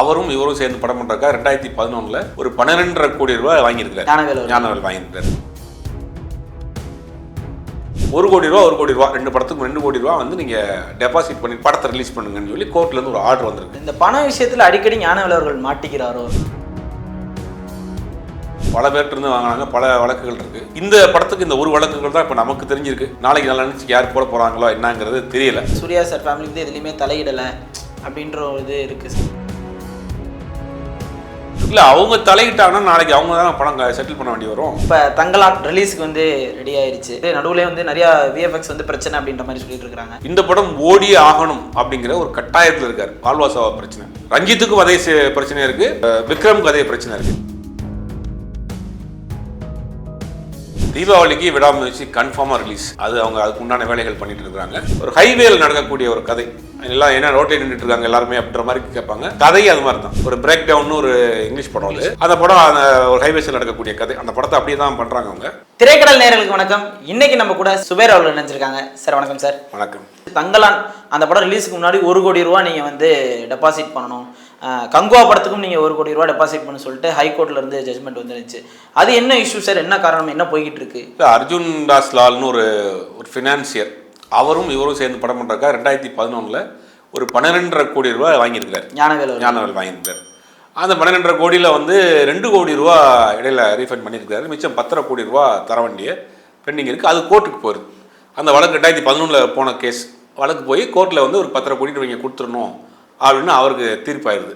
அவரும் இவரும் சேர்ந்து படம் பண்றக்கா ரெண்டாயிரத்தி பதினொன்னுல ஒரு பன்னிரெண்டரை கோடி ரூபாய் வாங்கியிருக்காரு ஞானவேல் வாங்கியிருக்காரு ஒரு கோடி ரூபா ஒரு கோடி ரூபா ரெண்டு படத்துக்கு ரெண்டு கோடி ரூபா வந்து நீங்க டெபாசிட் பண்ணி படத்தை ரிலீஸ் பண்ணுங்கன்னு சொல்லி கோர்ட்ல இருந்து ஒரு ஆர்டர் வந்திருக்கு. இந்த பண விஷயத்துல அடிக்கடி ஞானவேல் அவர்கள் மாட்டிக்கிறாரோ? பல இருந்து வாங்கினாங்க பல வழக்குகள் இருக்கு. இந்த படத்துக்கு இந்த ஒரு வழக்குகள் தான் இப்போ நமக்கு தெரிஞ்சிருக்கு. நாளைக்கு நல்லா நினைச்சு யார் போட போறாங்களோ என்னங்கிறது தெரியல. சூர்யா சார் ஃபேமிலி வந்து எதுலையுமே தலையிடலை அப்படின்ற ஒரு இது இருக்கு சார். இல்ல அவங்க தலையிட்டாங்கன்னா நாளைக்கு அவங்க தான் படம் செட்டில் பண்ண வேண்டி வரும். இப்போ தங்கலான் ரிலீஸ்க்கு வந்து ரெடி ஆயிருச்சு. நடுவுல வந்து நிறைய விஎஃப்எக்ஸ் வந்து பிரச்சனை அப்படின்ற மாதிரி சொல்லிட்டு இருக்காங்க. இந்த படம் ஓடியே ஆகணும் அப்படிங்கிற ஒரு கட்டாயத்தில் இருக்காரு. ஆல்வாசாவா பிரச்சனை. ரஞ்சித்துக்கும் அதே பிரச்சனை இருக்கு. அஹ் விக்ரமுக்கு அதே பிரச்சனை இருக்கு. தீபாவளிக்கு விடாமுயற்சி கன்ஃபார்மாக ரிலீஸ் அது அவங்க அதுக்கு உண்டான வேலைகள் பண்ணிட்டு இருக்காங்க ஒரு ஹைவேல நடக்கக்கூடிய ஒரு கதை. எல்லாம் என்ன ரோட்டை நின்றுட்டு இருக்காங்க எல்லாருமே அப்படின்ற மாதிரி கேட்பாங்க. கதை அது மாதிரி தான் ஒரு பிரேக் டவுன் ஒரு இங்கிலீஷ் படம் அது. அந்த படம் அந்த ஒரு ஹைவேஸில் நடக்கக்கூடிய கதை. அந்த படத்தை அப்படியே தான் பண்றாங்க அவங்க. திரைக்கடல் நேயர்களுக்கு வணக்கம். இன்னைக்கு நம்ம கூட சுபேர் அவர்கள் நினைச்சிருக்காங்க சார் வணக்கம் சார் வணக்கம். தங்கலான் அந்த படம் ரிலீஸ்க்கு முன்னாடி ஒரு கோடி ரூபா நீங்கள் வந்து டெபாசிட் பண்ணணும். கங்குவா படத்துக்கும் நீங்கள் ஒரு கோடி ரூபா டெபாசிட் பண்ண சொல்லிட்டு ஹைகோர்ட்ல இருந்து ஜட்மெண்ட் வந்துருந்துச்சு அது என்ன இஷ்யூ சார் என்ன காரணம்? என்ன போய்கிட்டு இருக்கு? அர்ஜுன் தாஸ் லால்னு ஒரு ஒரு ஃபினான்சியர் அவரும் இவரும் சேர்ந்து படம் பண்ணுறக்கா ரெண்டாயிரத்தி பதினொன்றில் ஒரு பன்னிரெண்டரை கோடி ரூபாய் வாங்கியிருக்காரு ஞானவேல். ஞானவேல் வாங்கியிருக்காரு அந்த பன்னிரெண்டரை கோடியில் வந்து ரெண்டு கோடி ரூபா இடையில ரீஃபண்ட் பண்ணியிருக்காரு மிச்சம் பத்தரை கோடி ரூபா தர வேண்டிய பெண்டிங் இருக்குது அது கோர்ட்டுக்கு போகுது அந்த வழக்கு ரெண்டாயிரத்தி பதினொன்றில் போன கேஸ் வழக்கு போய் கோர்ட்டில் வந்து ஒரு பத்தரை கோடி நீங்கள் கொடுத்துடணும் அப்படின்னு அவருக்கு தீர்ப்பாயிருது.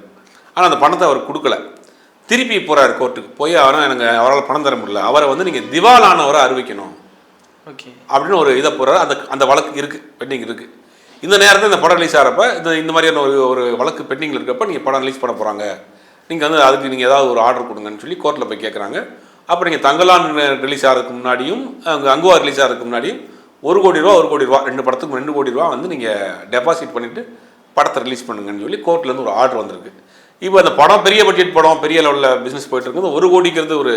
ஆனால் அந்த பணத்தை அவர் கொடுக்கல. திருப்பி போகிறார் கோர்ட்டுக்கு போய் அவரும் எனக்கு அவரால் பணம் தர முடியல. அவரை வந்து நீங்கள் திவாலானவரை அறிவிக்கணும். அப்படின்னு ஒரு இதை போகிறார் அந்த அந்த வழக்கு இருக்குது பெண்டிங் இருக்குது இந்த நேரத்தில் இந்த படம் ரிலீஸ் ஆகிறப்ப இந்த இந்த மாதிரியான ஒரு ஒரு வழக்கு பெண்டிங்கில் இருக்கப்ப நீங்கள் படம் ரிலீஸ் பண்ண போகிறாங்க நீங்கள் வந்து அதுக்கு நீங்கள் ஏதாவது ஒரு ஆர்டர் கொடுங்கன்னு சொல்லி கோர்ட்டில் போய் கேட்குறாங்க அப்போ நீங்கள் தங்கலான் ரிலீஸ் ஆகிறதுக்கு முன்னாடியும் அங்கே அங்குவா ரிலீஸ் ஆகிறதுக்கு முன்னாடியும் ஒரு கோடி ரூபா ஒரு கோடி ரூபா ரெண்டு படத்துக்கு ரெண்டு கோடி ரூபா வந்து நீங்கள் டெபாசிட் பண்ணிவிட்டு படத்தை ரிலீஸ் பண்ணுங்கன்னு சொல்லி கோர்ட்லேருந்து ஒரு ஆர்டர் வந்திருக்கு. இப்போ அந்த படம் பெரிய பட்ஜெட் படம் பெரிய லெவலில் பிஸ்னஸ் போயிட்டு இருக்குது ஒரு கோடிங்கிறது ஒரு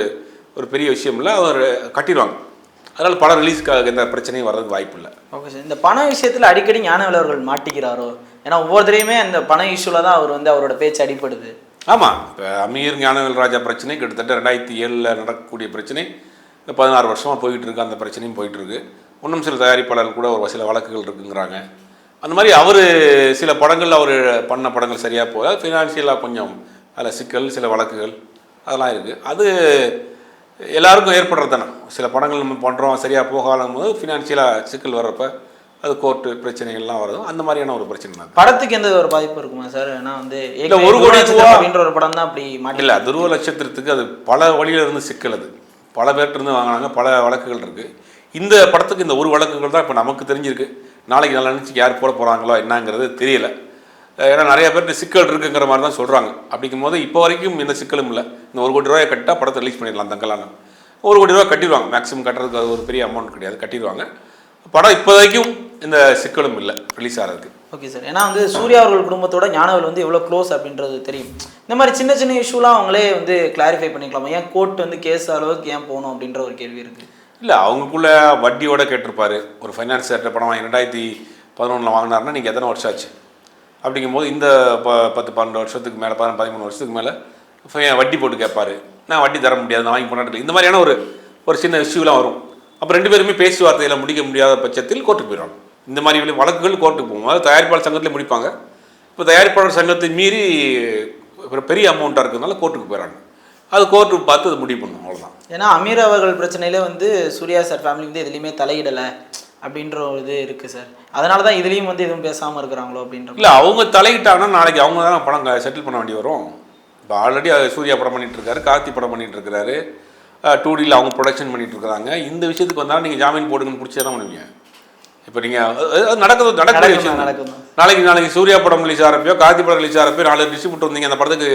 ஒரு பெரிய விஷயம் இல்லை. அவர் கட்டிடுவாங்க. அதனால் படம் ரிலீஸ்க்காக எந்த பிரச்சனையும் வர்றதுக்கு வாய்ப்பு இல்லை ஓகே சார் இந்த பண விஷயத்துல அடிக்கடி ஞானவேல் அவர்கள் மாட்டிக்கிறாரோ? ஏன்னா ஒவ்வொருத்தரையுமே அந்த பண இஷ்யூல தான் அவர் வந்து அவரோட பேச்சு அடிப்படுது ஆமாம் இப்போ அமீர் ஞானவேல் ராஜா பிரச்சனை கிட்டத்தட்ட ரெண்டாயிரத்தி ஏழில் நடக்கக்கூடிய பிரச்சனை இந்த பதினாறு வருஷமாக போயிட்டு இருக்கு அந்த பிரச்சனையும் போயிட்டு இருக்கு. இன்னும் சில தயாரிப்பாளர்கள் கூட ஒரு சில வழக்குகள் இருக்குங்கிறாங்க. அந்த மாதிரி அவர் சில படங்கள் அவர் பண்ண படங்கள் சரியாக போக ஃபினான்ஷியலாக கொஞ்சம் அதில் சிக்கல் சில வழக்குகள் அதெல்லாம் இருக்குது அது எல்லாருக்கும் ஏற்படுறது தானே. சில படங்கள் நம்ம பண்ணுறோம் சரியாக போகாலும் போது ஃபினான்ஷியலாக சிக்கல் வர்றப்ப அது கோர்ட்டு பிரச்சனைகள்லாம் வருது அந்த மாதிரியான ஒரு பிரச்சனை தான். படத்துக்கு எந்த ஒரு பாதிப்பு இருக்குமா சார்? ஏன்னா வந்து இல்ல, ஒரு கோடி அப்படின்ற ஒரு படம் தான் அப்படி மாட்டி இல்லை துருவ நட்சத்திரத்துக்கு அது பல வழியில இருந்து சிக்கல் அது. பல பேர்ட்ட இருந்து வாங்கினாங்க பல வழக்குகள் இருக்கு. இந்த படத்துக்கு இந்த ஒரு வழக்குகள் தான் இப்போ நமக்கு தெரிஞ்சிருக்கு. நாளைக்கு நல்லா நினச்சி யார் போட போகிறாங்களோ என்னங்கிறது தெரியல. ஏன்னா நிறைய பேர்ட்ட சிக்கல் இருக்குங்கிற மாதிரி தான் சொல்கிறாங்க அப்படிங்கும் போது இப்போ வரைக்கும் எந்த சிக்கலும் இல்லை. இந்த ஒரு கோடி ரூபாயை கட்டிட்டா படத்தை ரிலீஸ் பண்ணிடலாம் தங்கலான ஒரு கோடி ரூபாய் கட்டிடுவாங்க. மேக்ஸிமம் கட்டுறதுக்கு அது ஒரு பெரிய அமௌண்ட் கிடையாது. கட்டிடுவாங்க. படம் இப்போ வரைக்கும் இந்த சிக்கலும் இல்லை ரிலீஸ் ஆகிறதுக்கு ஓகே சார் ஏன்னா வந்து சூர்யா அவர்கள் குடும்பத்தோட ஞானவேல் வந்து எவ்வளோ க்ளோஸ் அப்படின்றது தெரியும். இந்த மாதிரி சின்ன சின்ன இஷ்யூலாம் அவங்களே வந்து கிளாரிஃபை பண்ணிக்கலாமா? ஏன் கோர்ட் வந்து கேஸ் அளவுக்கு ஏன் போகணும் அப்படின்ற ஒரு கேள்வி இருக்கு. இல்லை அவங்களுக்குள்ள வட்டியோட கேட்டிருப்பாரு. ஒரு பணம் வாங்கி ரெண்டாயிரத்தி பதினொன்றில் வாங்கினாருன்னா நீங்கள் எத்தனை வருஷம் ஆச்சு? அப்படிங்கும்போது இந்த ப பத்து பன்னெண்டு வருஷத்துக்கு மேலே பதினொன்று பதிமூணு வருஷத்துக்கு மேலே வட்டி போட்டு கேட்பார் நான் வட்டி தர முடியாது நான் வாங்கி போனாட்டில் இந்த மாதிரியான ஒரு ஒரு சின்ன இஷ்யூலாம் வரும். அப்போ ரெண்டு பேருமே பேச்சுவார்த்தையில் முடிக்க முடியாத பட்சத்தில் கோர்ட்டுக்கு போயிடுவாங்க. இந்த மாதிரி வழக்குகள் கோர்ட்டுக்கு போகும். அதாவது தயாரிப்பாளர் சங்கத்தில் முடிப்பாங்க. இப்போ தயாரிப்பாளர் சங்கத்தை மீறி ஒரு பெரிய அமௌண்ட்டாக இருக்கிறதுனால கோர்ட்டுக்கு போயிடறாங்க. அது கோர்ட்டு பார்த்து அது முடிவு பண்ணும் அவ்வளோதான் ஏன்னா அமீர் அவர்கள் பிரச்சனையில் வந்து சூர்யா சார் ஃபேமிலி வந்து எதுலையுமே தலையிடலை. அப்படின்ற ஒரு இது இருக்கு சார். அதனால தான் இதுலேயும் வந்து எதுவும் பேசாமல் இருக்கிறாங்களோ அப்படின்ற இல்லை அவங்க தலையிட்டாங்கன்னா நாளைக்கு அவங்க தான் படம் செட்டில் பண்ண வேண்டி வரும். இப்போ ஆல்ரெடி சூர்யா படம் பண்ணிட்டு இருக்காரு கார்த்தி படம் பண்ணிட்டு இருக்காரு டூ டியில் அவங்க ப்ரொடக்ஷன் பண்ணிட்டு இருக்காங்க இந்த விஷயத்துக்கு வந்தாலும் நீங்கள் ஜாமீன் போடுங்கன்னு பிடிச்சி தான் பண்ணுவீங்க. இப்போ நீங்கள் நடக்குது நடக்கிற விஷயம். நாளைக்கு நாளைக்கு சூர்யா படம் ரிலீஸ் ஆகிறப்போ கார்த்தி படம் ரிலீஸ் ஆகிறப்போ நாலு டிஸ்ட்ரிபியூட்டர் வந்தீங்க அந்த படத்துக்கு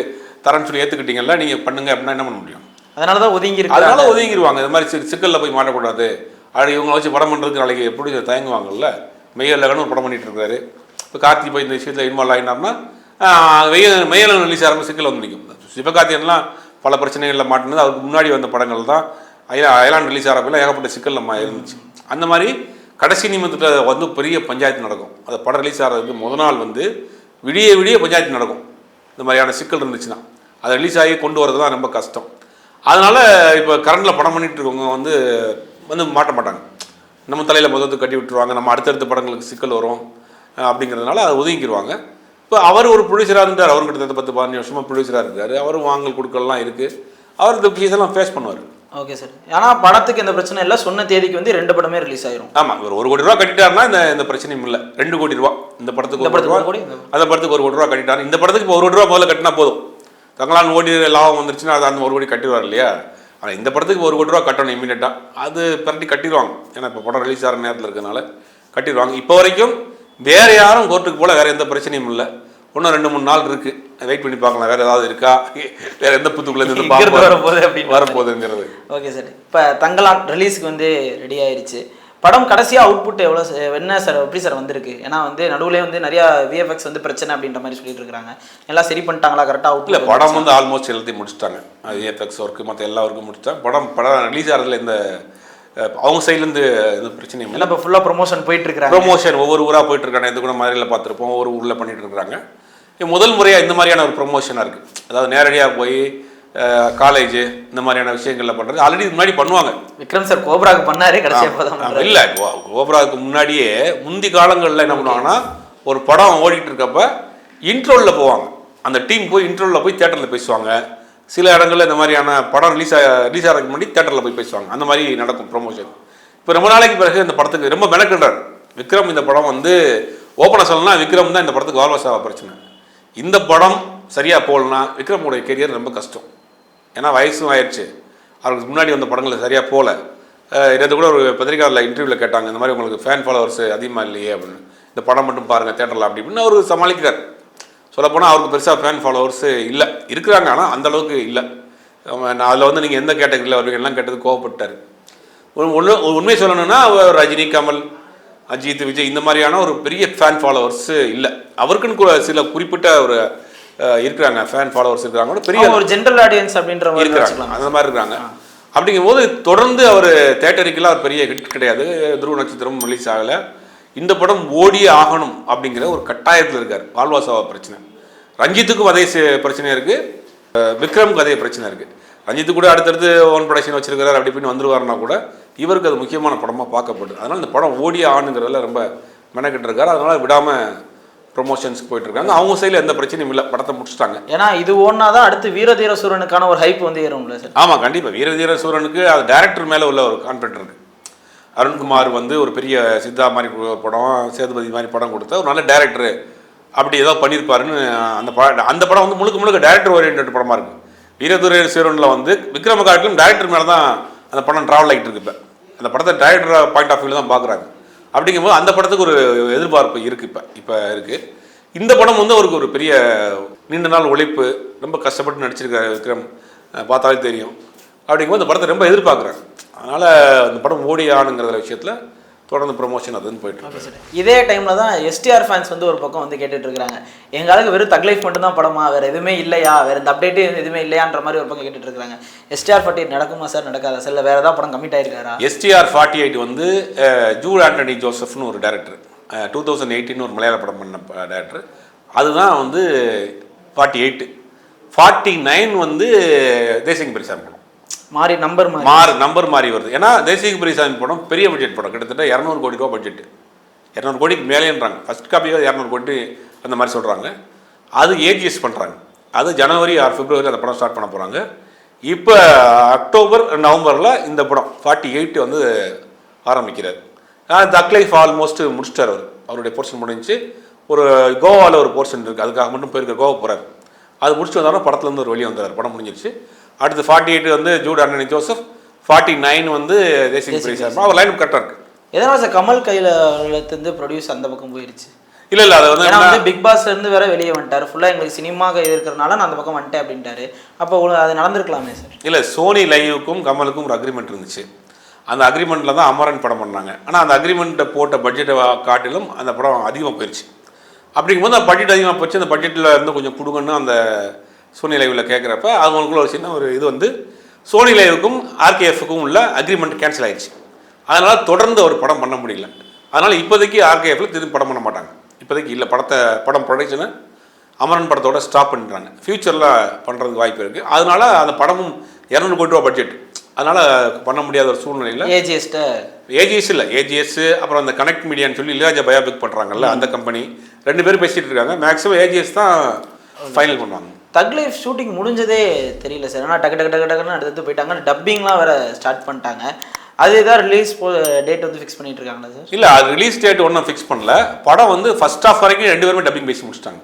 தரேன்னு சொல்லி ஏற்றுக்கிட்டீங்கல்ல நீங்கள் பண்ணுங்க அப்படின்னா என்ன பண்ண முடியும்? அதனால தான் ஒதுங்கி அதனால ஒதுங்கிடுவாங்க இது மாதிரி சிக் சிக்கலில் போய் மாட்டக்கூடாது. அது இவங்களை வச்சு படம் பண்ணுறதுக்கு நாளைக்கு எப்படி தயங்குவாங்கல்ல? மெய்யலகன் ஒரு படம் பண்ணிகிட்டு இருக்காரு இப்போ கார்த்தி போய் இந்த விஷயத்தில் இன்வால்வ் ஆகினார்னா வெயில் மெய்யலகன் ரிலீஸ் ஆகிறப்ப சிக்கல் வந்து நிற்கும் சிவகார்த்தியன்லாம் பல பிரச்சனைகளில் மாட்டினது. அதுக்கு முன்னாடி வந்த படங்கள் தான். அயலா அயலான் ரிலீஸ் ஆகிறப்பெல்லாம் ஏகப்பட்ட சிக்கல் நம்ம இருந்துச்சு. அந்த மாதிரி கடைசி நிமிடத்தில் வந்து பெரிய பஞ்சாயத்து நடக்கும். அந்த படம் ரிலீஸ் ஆகிறதுக்கு முத நாள் வந்து விடிய விடிய பஞ்சாயத்து நடக்கும். இந்த மாதிரியான சிக்கல் இருந்துச்சுன்னா. அதை ரிலீஸ் ஆகி கொண்டு வரது தான் ரொம்ப கஷ்டம். அதனால் இப்போ கரண்டில் படம் பண்ணிகிட்டு இருக்கவங்க வந்து வந்து மாட்ட மாட்டாங்க. நம்ம தலையில் முதல்ல கட்டி விட்டுருவாங்க நம்ம அடுத்தடுத்த படங்களுக்கு சிக்கல் வரும் அப்படிங்கிறதுனால அதை ஒதுங்கிடுவாங்க இப்போ அவர் ஒரு ப்ரொடியூசராக இருந்தார் அவர் கிட்டத்தட்ட பத்து பதினஞ்சு வருஷமாக ப்ரொடியூசராக இருக்காரு அவரும் வாங்கல் கொடுக்கலாம் இருக்குது அவர் இந்த கேஸெல்லாம் ஃபேஸ் பண்ணுவார். ஓகே சார் ஏன்னா படத்துக்கு எந்த பிரச்சனை இல்லை. சொன்ன தேதிக்கு வந்து ரெண்டு படமே ரிலீஸ் ஆயிரும். ஆமாம் இவர் ஒரு கோடி ரூபா கட்டிட்டாருன்னா இந்த இந்த பிரச்சனையும் இல்லை. ரெண்டு கோடி ரூபா. இந்த படத்துக்கு இந்த ஒரு கோடி ரூபா. இந்த- அந்த படத்துக்கு ஒரு கோடி ரூபா கட்டிட்டாரு. இந்த படத்துக்கு இப்போ ஒரு கோடி ரூபா முதல்ல கட்டினா போதும். தங்களான் ஓடி லாபம் வந்துருச்சுன்னா அது அந்த ஒரு கோடி கட்டிடுவார் இல்லையா? ஆனால் இந்த படத்துக்கு ஒரு கோடி ரூபா கட்டணும் இமீடியட்டாக அது பரட்டி கட்டிடுவாங்க. ஏன்னா இப்போ படம் ரிலீஸ் ஆகிற நேரத்தில் இருக்கனால கட்டிடுவாங்க. இப்போ வரைக்கும் வேற யாரும் கோர்ட்டுக்கு போல வேற எந்த பிரச்சனையும் இல்லை. இன்னும் ரெண்டு மூணு நாள் இருக்கு. வெயிட் பண்ணி பார்க்கலாம். வேற ஏதாவது இருக்கா? வேற எந்த புத்துக்குள்ள இருந்து இங்க இருந்து பாம்பு வரப்போகுது அப்படின்னு வரப்போகுதுங்கிறது. ஓகே சார் இப்போ தங்கலான் ரிலீஸ்க்கு வந்து ரெடி ஆயிருச்சு. படம் கடைசியாக அவுட்புட் எவ்வளோ என்ன சார் எப்படி சார் வந்திருக்கு? ஏன்னா வந்து நடுவுலயே வந்து நிறைய விஎஃப்எக்ஸ் வந்து பிரச்சனை அப்படின்ற மாதிரி சொல்லிட்டு இருக்காங்க. எல்லாம் சரி பண்ணிட்டாங்களா? கரெக்டாக இல்லை அவுட்புட் படம் வந்து ஆல்மோஸ்ட் எல்லாத்தையும் முடிச்சிட்டாங்க. ஏஃபெக்ஸ் ஒர்க்கு மற்ற எல்லா ஒர்க்கும் முடிச்சிட்டாங்க. படம் படம் ரிலீஸ் ஆகிறதுல இந்த அவங்க சைட்லேருந்து இது பிரச்சனையும் இல்லை. இப்போ ஃபுல்லாக ப்ரொமோஷன் போயிட்டு இருக்காங்க ப்ரொமோஷன் ஒவ்வொரு ஊராக போயிட்டு இருக்காங்க. இது கூட மாதிரியில் பார்த்துருப்போம். ஒவ்வொரு ஊரில் பண்ணிட்டு இருக்காங்க முதல் முறையாக இந்த மாதிரியான ஒரு ப்ரொமோஷனாக இருக்குது அதாவது நேரடியாக போய் காலேஜ் இந்த மாதிரியான விஷயங்களில் பண்ணுறது ஆல்ரெடி முன்னாடி பண்ணுவாங்க. விக்ரம் சார் கோப்ராக்கு பண்ணாரு கடைசியாக. இல்லை கோபராவுக்கு முன்னாடியே முந்தி காலங்களில் என்ன பண்ணுவாங்கன்னா ஒரு படம் ஓடிட்டு இருக்கப்ப இன்ட்ரோலில் போவாங்க. அந்த டீம் போய் இன்ட்ரோலில் போய் தேட்டரில் பேசுவாங்க. சில இடங்கள்ல இந்த மாதிரியான படம் ரிலீஸ் ரிலீஸ் ஆகிறதுக்கு முன்னாடி தேட்டரில் போய் பேசுவாங்க. அந்த மாதிரி நடக்கும் ப்ரொமோஷன் இப்போ ரொம்ப நாளைக்கு பிறகு இந்த படத்துக்கு ரொம்ப மெனக்கிடுறாரு. விக்ரம் இந்த படம் வந்து ஓப்பனாக சொல்லணும்னா விக்ரம் தான் இந்த படத்துக்கு வாழ்வசாவ பிரச்சனை. இந்த படம் சரியாக போகலனா விக்ரமுடைய கெரியர் ரொம்ப கஷ்டம். ஏன்னா வயசும் ஆயிடுச்சு. அவருக்கு முன்னாடி வந்த படங்கள் சரியாக போகல இதை கூட ஒரு பத்திரிகையாளர் இன்டர்வியூவில் கேட்டாங்க இந்த மாதிரி உங்களுக்கு ஃபேன் ஃபாலோவர்ஸ் அதிகமாக இல்லையே அப்படின்னு. இந்த படம் மட்டும் பாருங்கள் தேட்டரில் அப்படி இப்படின்னு அவர் சமாளிக்கிறார். சொல்லப்போனால் அவருக்கு பெருசாக ஃபேன் ஃபாலோவர்ஸ் இல்லை. இருக்கிறாங்க ஆனால் அந்தளவுக்கு இல்லை. நான் அதில் வந்து நீங்கள் எந்த கேட்டகரியில் வருவீங்க எல்லாம் கேட்டது கோவப்பட்டார். ஒரு ஒன்று உண்மையை சொல்லணும்னா அவர் ரஜினி கமல் அஜித் விஜய் இந்த மாதிரியான ஒரு பெரிய ஃபேன் ஃபாலோவர்ஸ் இல்லை. அவருக்குன்னு சில குறிப்பிட்ட ஒரு இருக்கிறாங்க. ஃபேன் ஃபாலோவர்ஸ் இருக்கிறாங்க. கூட பெரிய ஒரு ஜென்ரல் ஆடியன்ஸ் அப்படின்ற மாதிரி இருக்கிறாங்க. அந்த மாதிரி இருக்காங்க அப்படிங்கும்போது தொடர்ந்து அவர் தேட்டருக்கெல்லாம் ஒரு பெரிய ஹிட் கிடையாது. துருவ நட்சத்திரம் ரிலீஸ் ஆகலை. இந்த படம் ஓடியே ஆகணும் அப்படிங்கிற ஒரு கட்டாயத்தில் இருக்கார். வாழ்வாசாவா பிரச்சனை. ரஞ்சித்துக்கும் அதே பிரச்சனை இருக்கு. அஹ் விக்ரமுக்கு அதே பிரச்சனை இருக்கு. ரஞ்சித்து கூட அடுத்தடுத்து ஓன் ப்ரொடக்ஷன் வச்சிருக்கிறார் அப்படி இப்படின்னு வந்துருவாருன்னா கூட இவருக்கு அது முக்கியமான படமாக பார்க்கப்படுது. அதனால இந்த படம் ஓடியே ஆகணுங்கிறதுல ரொம்ப மெனக்கிட்டு இருக்காரு அதனால விடாம ப்ரொமோஷன்ஸ்க்கு போயிட்டு இருக்காங்க அவங்க சைடில் எந்த பிரச்சனையும் இல்லை. படத்தை முடிச்சிட்டாங்க. ஏன்னா இது ஒன்றா தான் அடுத்து வீரதீர சூரனுக்கான ஒரு ஹைப் வந்து ஏறும்ல சார் ஆமாம் கண்டிப்பாக வீரதீர சூரனுக்கு அது டைரக்டர் மேலே உள்ள ஒரு கான்ஃபிடென்ட் இருக்கு. அருண்குமார் வந்து ஒரு பெரிய சித்தா மாதிரி படம் சேதுபதி மாதிரி படம் கொடுத்த ஒரு நல்ல டேரக்டர் அப்படி ஏதோ பண்ணியிருப்பாருன்னு அந்த படம் அந்த படம் வந்து முழுக்க முழுக்க டேரக்டர் ஓரியன்ட் படமாக இருக்கு. வீரதுரை சூரனில் வந்து விக்ரம காட்டிலும் டேரக்டர் மேலே தான் அந்த படம் ட்ராவல் ஆகிட்டு இருக்கு இப்போ. அந்த படத்தை டேரக்டர் பாயிண்ட் ஆஃப் வியூவில் தான் பார்க்குறாங்க அப்படிங்கும்போது அந்த படத்துக்கு ஒரு எதிர்பார்ப்பு இருக்குது இப்போ இப்போ இருக்குது இந்த படம் வந்து அவருக்கு ஒரு பெரிய நீண்ட நாள் உழைப்பு ரொம்ப கஷ்டப்பட்டு நடிச்சிருக்காரு விக்ரம் பார்த்தாலே தெரியும். அப்படிங்கும்போது இந்த படத்தை ரொம்ப எதிர்பார்க்குறாங்க. அதனால் இந்த படம் ஓடி ஆணுங்கிற விஷயத்தில் தொடர்ந்து ப்ரொமோஷன் அதுன்னு போயிட்டு இதே டைமில் தான் எஸ்டிஆர் ஃபேன்ஸ் வந்து ஒரு பக்கம் வந்து கேட்டுட்டு இருக்காங்க. எங்களுக்கு வெறும் தக் லைஃப் மட்டும் தான் படமா? வேறு எதுவுமே இல்லையா? வேறு இந்த அப்டேட்டு எதுவுமே இல்லையான்ற மாதிரி ஒரு பக்கம் கேட்டுட்டு இருக்காங்க. எஸ்டிஆர் ஃபார்ட்டி நடக்குமா சார் நடக்காதா? சார் இல்லை வேறு ஏதாவது படம் கமிட் ஆயிருக்காரா? எஸ்டிஆர் ஃபார்ட்டி எயிட் வந்து ஜூட் ஆண்டனி ஜோசப்னு ஒரு டேரக்டர் டூ தௌசண்ட் எயிட்டின் ஒரு மலையாள படம் பண்ண டேரக்டர் அதுதான் வந்து ஃபார்ட்டி எயிட்டு ஃபார்ட்டி நைன் வந்து தேசிங் பெரிசாமி மாறி நம்பர் மாறு. நம்பர் மாறி வருது. ஏன்னா தேசிக பெரியசாமி படம் பெரிய பட்ஜெட் படம். கிட்டத்தட்ட இரநூறு கோடி ரூபா பட்ஜெட் இரநூறு கோடிக்கு மேலேன்றாங்க. ஃபர்ஸ்ட் காப்பியாக இரநூறு கோடி அந்த மாதிரி சொல்கிறாங்க அது ஏஜிஎஸ் பண்ணுறாங்க அது ஜனவரி ஆர் பிப்ரவரி அந்த படம் ஸ்டார்ட் பண்ண போகிறாங்க இப்போ அக்டோபர் நவம்பரில் இந்த படம் ஃபார்ட்டி எயிட் வந்து ஆரம்பிக்கிறார். தக் லைஃப் ஆல்மோஸ்ட் முடிச்சிட்டார் அவர். அவருடைய போர்ஷன் முடிஞ்சு ஒரு கோவாவில் ஒரு போர்ஷன் இருக்குது அதுக்காக மட்டும் போயிருக்க கோவா போகிறார் அது முடிச்சுட்டு வந்தாலும் படத்துலேருந்து ஒரு வெளியே வந்தார் படம் முடிஞ்சிருச்சு. அடுத்து ஃபார்ட்டி எயிட் வந்து ஜூட் அண்ணனி ஜோசப் ஃபார்ட்டி நைன் வந்து தேசிங் பிரிசார் அவர் லைன் கரெக்டாக இருக்கு. எதனால சார் கமல் கையில் இருந்து ப்ரொடியூஸ் அந்த பக்கம் போயிருச்சு? இல்லை இல்லை அது வந்து வந்து பிக் பாஸ்ல இருந்து வேற வெளியே வந்துட்டாரு. ஃபுல்லாக எங்களுக்கு சினிமா இருக்கிறனால நான் அந்த பக்கம் வந்துட்டேன் அப்படின்ட்டாரு. அப்போ அது நடந்திருக்கலாமே சார். இல்லை சோனி லைவுக்கும் கமலுக்கும் ஒரு அக்ரிமெண்ட் இருந்துச்சு. அந்த அக்ரிமெண்ட்டில் தான் அமரன் படம் பண்ணாங்க. ஆனால் அந்த அக்ரிமெண்ட்டை போட்ட பட்ஜெட்டை காட்டிலும் அந்த படம் அதிகமாக போயிடுச்சு அப்படிங்கும்போது அந்த பட்ஜெட் அதிகமாக போச்சு. அந்த பட்ஜெட்டில் இருந்து கொஞ்சம் கொடுங்கன்னு அந்த சோனி லைவில் கேட்குறப்ப அவங்களுக்குள்ள ஒரு சின்ன ஒரு இது வந்து சோனி லைவுக்கும் ஆர்கேஎஃப்க்கும் உள்ள அக்ரிமெண்ட் கேன்சல் ஆயிடுச்சு. அதனால் தொடர்ந்து ஒரு படம் பண்ண முடியல. அதனால் இப்போதைக்கு ஆர்கேஎஃப்ல திரும்பி படம் பண்ண மாட்டாங்க. இப்போதைக்கு இல்லை படத்தை படம் ப்ரொடக்ஷனை அமரன் படத்தோட ஸ்டாப் பண்ணுறாங்க ஃப்யூச்சரில் பண்ணுறதுக்கு வாய்ப்பு இருக்குது அதனால் அந்த படமும் இரநூறு கோடி ரூபா பட்ஜெட் அதனால் பண்ண முடியாத ஒரு சூழ்நிலையில் ஏஜிஎஸ்ட்டை ஏஜிஎஸ் இல்லை ஏஜிஎஸ் அப்புறம் அந்த கனெக்ட் மீடியான்னு சொல்லி இளையராஜா பயோபிக் பண்ணுறாங்கல்ல அந்த கம்பெனி ரெண்டு பேரும் பேசிட்டு இருக்காங்க. மேக்ஸிமம் ஏஜிஎஸ் தான் ஃபைனல் பண்ணுவாங்க. தக் லைஃப் ஷூட்டிங் முடிஞ்சதே தெரியல சார். ஆனால் டக்கு டக்கு டக்கு டக்குன்னு அடுத்து போயிட்டாங்க டப்பிங்லாம் வேற ஸ்டார்ட் பண்ணிட்டாங்க. அது ஏதாவது ரிலீஸ் டேட் வந்து ஃபிக்ஸ் பண்ணிட்டு இருக்காங்களா சார்? இல்லை அது ரிலீஸ் டேட் ஒன்றும் ஃபிக்ஸ் பண்ணல. படம் வந்து ஃபர்ஸ்ட் ஆஃப் வரைக்கும் ரெண்டு பேருமே டப்பிங் பேசி முடிச்சிட்டாங்க.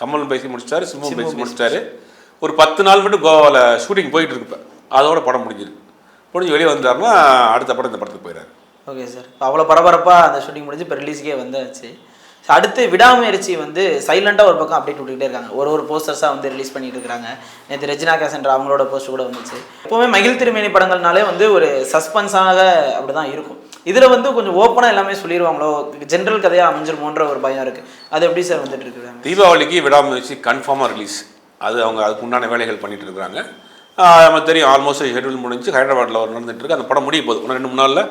கமல் பேசி முடிச்சிட்டாரு சிம்பும் பேசி முடிச்சிட்டாரு ஒரு பத்து நாள் மட்டும் கோவாவில் ஷூட்டிங் போயிட்டு இருக்கு இப்ப. அதோட படம் முடிஞ்சிருக்கு முடிஞ்சு வெளியே வந்தாருன்னா அடுத்த படம் இந்த படத்துக்கு போயிடாரு ஓகே சார். அவ்வளோ பரபரப்பாக அந்த ஷூட்டிங் முடிஞ்சு இப்போ ரிலீஸ்க்கே வந்தாச்சு. அடுத்து விடாமுயற்சி வந்து சைலண்டாக ஒரு பக்கம் அப்டேட் விட்டுக்கிட்டே இருக்காங்க. ஒரு ஒரு போஸ்டர்ஸாக வந்து ரிலீஸ் பண்ணிட்டு இருக்காங்க. நேற்று ரெஜினா கேசன்ற அவங்களோட போஸ்ட் கூட வந்துச்சு. எப்போவுமே மகிழ் திருமேனி படங்கள்னாலே வந்து ஒரு சஸ்பென்ஸாக அப்படி தான் இருக்கும். இதில் வந்து கொஞ்சம் ஓப்பனாக எல்லாமே சொல்லிடுவாங்களோ ஜென்ரல் கதையாக அமைஞ்சிருமோன்ற ஒரு பயம் இருக்குது அது எப்படி சார் வந்துட்டு இருக்குறாங்க தீபாவளிக்கு விடாமுயற்சி கன்ஃபார்மாக ரிலீஸ் அது அவங்க அதுக்கு உண்டான வேலைகள் பண்ணிட்டு இருக்காங்க நமக்கு தெரியும் ஆல்மோஸ்ட் ஷெட்யூல் முடிஞ்சு ஹைதராபாத்தில் ஒரு நடந்துட்டுருக்கு அந்த படம் முடிய போகுது. இன்னும் ரெண்டு மூணு நாளில்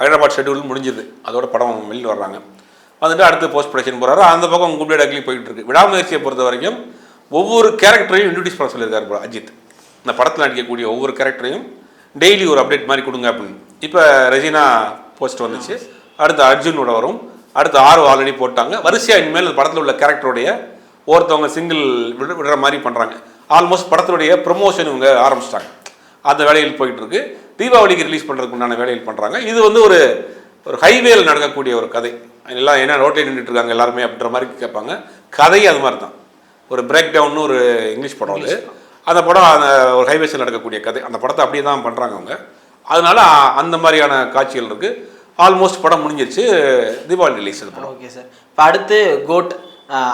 ஹைதராபாத் ஷெட்யூல் முடிஞ்சுது அதோட படம் வெளியில் வர்றாங்க. வந்துட்டு அடுத்து போஸ்ட் ப்ரொடக்ஷன் போகிறாரு அந்த பக்கம் கும்பிட அக்லி போயிட்டு இருக்கு. விடாமுயற்சியை பொறுத்த வரைக்கும் ஒவ்வொரு கேரக்டரையும் இன்ட்ரடியூஸ் பண்ண சொல்லியிருக்காரு போல அஜித். இந்த படத்தில் நடிக்கக்கூடிய ஒவ்வொரு கேரக்டரையும் டெய்லி ஒரு அப்டேட் மாதிரி கொடுங்க அப்படின்னு. இப்போ ரெஜினா போஸ்ட் வந்துச்சு. அடுத்து அர்ஜுனோட வரும். அடுத்து ஆறு ஆல்ரெடி போட்டாங்க. வரிசையாக இனிமேல் படத்தில் உள்ள கேரக்டருடைய ஒருத்தவங்க சிங்கிள் விட விடுற மாதிரி பண்ணுறாங்க ஆல்மோஸ்ட் படத்துடைய ப்ரொமோஷன் இவங்க ஆரம்பிச்சிட்டாங்க. அந்த வேலையில் போயிட்டு இருக்கு தீபாவளிக்கு ரிலீஸ் பண்ணுறதுக்கு உண்டான வேலையில் பண்ணுறாங்க இது வந்து ஒரு ஒரு ஹைவேல நடக்கக்கூடிய ஒரு கதை. எல்லாம் என்ன ரோட்டில் நின்றுட்டு இருக்காங்க எல்லாருமே அப்படின்ற மாதிரி கேட்பாங்க. கதை அது மாதிரி தான் ஒரு பிரேக் டவுன்னு ஒரு இங்கிலீஷ் படம் அது. அந்த படம் அந்த ஒரு ஹைவேஸில் நடக்கக்கூடிய கதை. அந்த படத்தை அப்படியே தான் பண்ணுறாங்க அவங்க. அதனால அந்த மாதிரியான காட்சிகள் இருக்குது ஆல்மோஸ்ட் படம் முடிஞ்சிருச்சு. தீபாவளி ரிலீஸ் படம். ஓகே சார் இப்போ அடுத்து கோட்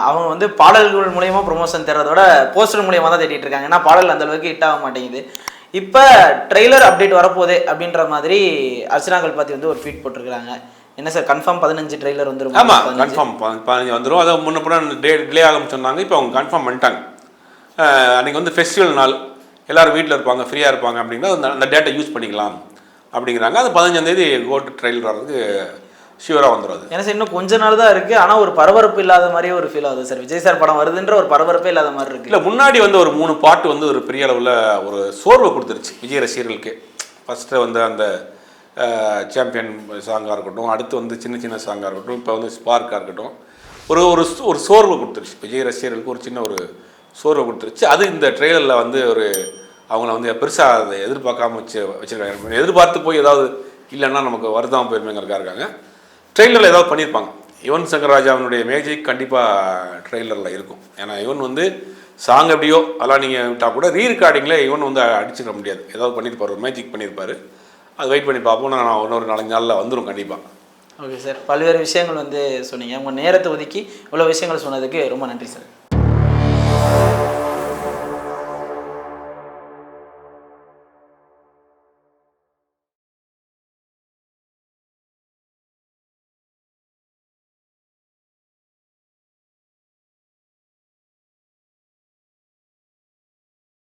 அவங்க வந்து பாடல்கள் மூலயமா ப்ரொமோஷன் தர்றதோட போஸ்டர் மூலியமா தான் தேடிட்டு இருக்காங்க. ஏன்னா பாடல் அந்த அளவுக்கு ஹிட் ஆக மாட்டேங்குது. இப்போ ட்ரெய்லர் அப்டேட் வரப்போதே அப்படின்ற மாதிரி அர்ச்சனா கல்பாத்தி வந்து ஒரு ட்வீட் போட்டிருக்காங்க என்ன சார் கன்ஃபார்ம் பதினஞ்சு ட்ரெய்லர் வந்துரும்? ஆமாம் கன்ஃபார்ம் பதினஞ்சு வந்துடும் அதை முன்ன பின்ன டே டிலே ஆகும்னு சொன்னாங்க. இப்போ அவங்க கன்ஃபார்ம் பண்ணிட்டாங்க. அஹ் அன்னைக்கு வந்து ஃபெஸ்டிவல் நாள். எல்லாரும் வீட்டில் இருப்பாங்க ஃப்ரீயாக இருப்பாங்க அப்படின்னா அந்த டேட்டை யூஸ் பண்ணிக்கலாம் அப்படிங்கிறாங்க. அது பதினஞ்சாந்தேதி கோட்டு ட்ரெயில் வர்றதுக்கு ஷியூராக வந்துடும் அது. ஏன்னா சார் இன்னும் கொஞ்ச நாள் தான் இருக்கு. ஆனா ஒரு பரபரப்பு இல்லாத மாதிரியே ஒரு ஃபீல் ஆகுது சார். விஜய் சார் படம் வருதுன்ற ஒரு பரபரப்பே இல்லாத மாதிரி இருக்கு. இல்லை முன்னாடி வந்து ஒரு மூணு பாட்டு வந்து ஒரு பெரிய அளவில் ஒரு சோர்வை கொடுத்துருச்சு விஜய் ரசிகர்களுக்கு. ஃபஸ்ட்டு வந்து அந்த சாம்பியன் சாங்காக இருக்கட்டும் அடுத்து வந்து சின்ன சின்ன சாங்காக இருக்கட்டும் இப்போ வந்து ஸ்பார்க்காக இருக்கட்டும் ஒரு ஒரு ஒரு சோர்வை கொடுத்துருச்சு. விஜய் ரசிகர்களுக்கு ஒரு சின்ன ஒரு சோர்வை கொடுத்துருச்சு. அது இந்த ட்ரெயிலரில் வந்து ஒரு அவங்கள வந்து பெருசாக அதை எதிர்பார்க்காம வச்சு வச்சுருக்காங்க. எதிர்பார்த்து போய் ஏதாவது இல்லைன்னா நமக்கு வருதாம போயிருமேங்கிறக்கா இருக்காங்க. ட்ரெய்லரில் ஏதாவது பண்ணியிருப்பாங்க யுவன் சங்கர் ராஜாவினுடைய மேஜிக் கண்டிப்பாக ட்ரெய்லரில் இருக்கும். ஏன்னா யுவன் வந்து சாங் எப்படியோ அதெல்லாம் நீங்கள் விட்டால் கூட ரீ ரெக்கார்டிங்கில் வந்து அடிச்சுக்க முடியாது. ஏதாவது பண்ணியிருப்பார் ஒரு மேஜிக் பண்ணியிருப்பாரு அது வெயிட் பண்ணி பார்ப்போம். நான் இன்னொரு நாலஞ்சு நாளில் வந்துடும் கண்டிப்பாக ஓகே சார் பல்வேறு விஷயங்கள் வந்து சொன்னீங்க. உங்கள் நேரத்தை ஒதுக்கி இவ்வளோ விஷயங்கள் சொன்னதுக்கு ரொம்ப நன்றி சார்